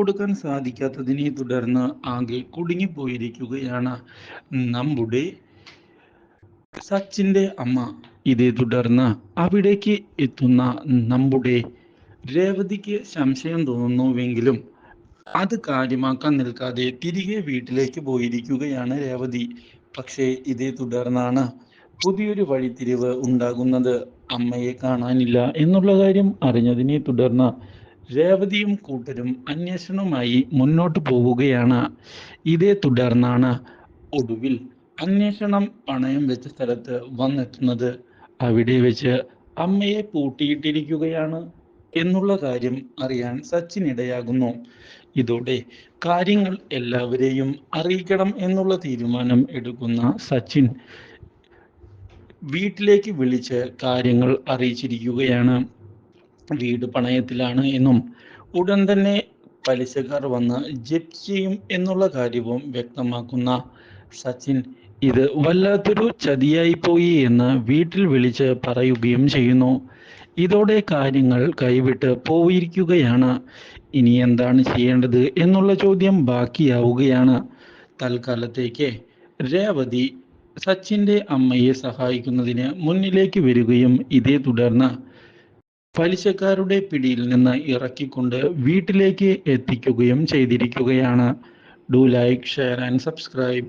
കൊടുക്കാൻ സാധിക്കാത്തതിനെ തുടർന്ന് ആകെ കുടുങ്ങിപ്പോയിരിക്കുകയാണ്. നമ്മുടെ സച്ചിന്റെ അമ്മ ഇതേ തുടർന്ന് അവിടേക്ക് എത്തുന്ന നമ്മുടെ രേവതിക്ക് സംശയം തോന്നുന്നുവെങ്കിലും അത് കാര്യമാക്കാൻ നിൽക്കാതെ തിരികെ വീട്ടിലേക്ക് പോയിരിക്കുകയാണ് രേവതി. പക്ഷേ ഇതേ തുടർന്നാണ് പുതിയൊരു വഴിത്തിരിവ് ഉണ്ടാകുന്നത്. അമ്മയെ കാണാനില്ല എന്നുള്ള കാര്യം അറിഞ്ഞതിനെ തുടർന്ന് രേവതിയും കൂട്ടരും അന്വേഷണവുമായി മുന്നോട്ട് പോവുകയാണ്. ഇതേ തുടർന്നാണ് ഒടുവിൽ അന്വേഷണം പണയം വെച്ച സ്ഥലത്ത് വന്നെത്തുന്നത്. അവിടെ വെച്ച് അമ്മയെ പൂട്ടിയിട്ടിരിക്കുകയാണ് എന്നുള്ള കാര്യം അറിയാൻ സച്ചിൻ ഇടയാകുന്നു ഇതോടെ കാര്യങ്ങൾ എല്ലാവരെയും അറിയിക്കണം എന്നുള്ള തീരുമാനം എടുക്കുന്ന സച്ചിൻ വീട്ടിലേക്ക് വിളിച്ച് കാര്യങ്ങൾ അറിയിച്ചിരിക്കുകയാണ്. വീട് പണയത്തിലാണ് എന്നും ഉടൻ തന്നെ പലിശക്കാർ വന്ന് ജപ്തി ചെയ്യും എന്നുള്ള കാര്യവും വ്യക്തമാക്കുന്ന സച്ചിൻ. ഇത് വല്ലാത്തൊരു ചതിയായി പോയി എന്ന് വീട്ടിൽ വിളിച്ച് പറയുകയും ചെയ്യുന്നു. ഇതോടെ കാര്യങ്ങൾ കൈവിട്ട് പോയിരിക്കുകയാണ്. ഇനി എന്താണ് ചെയ്യേണ്ടത് എന്നുള്ള ചോദ്യം ബാക്കിയാവുകയാണ്. തൽക്കാലത്തേക്ക് രേവതി സച്ചിന്റെ അമ്മയെ സഹായിക്കുന്നതിന് മുന്നിലേക്ക് വരികയും ഇതേ തുടർന്ന് പലിശക്കാരുടെ പിടിയിൽ നിന്ന് ഇറക്കിക്കൊണ്ട് വീട്ടിലേക്ക് എത്തിക്കുകയും ചെയ്തിരിക്കുകയാണ്. Do like share and subscribe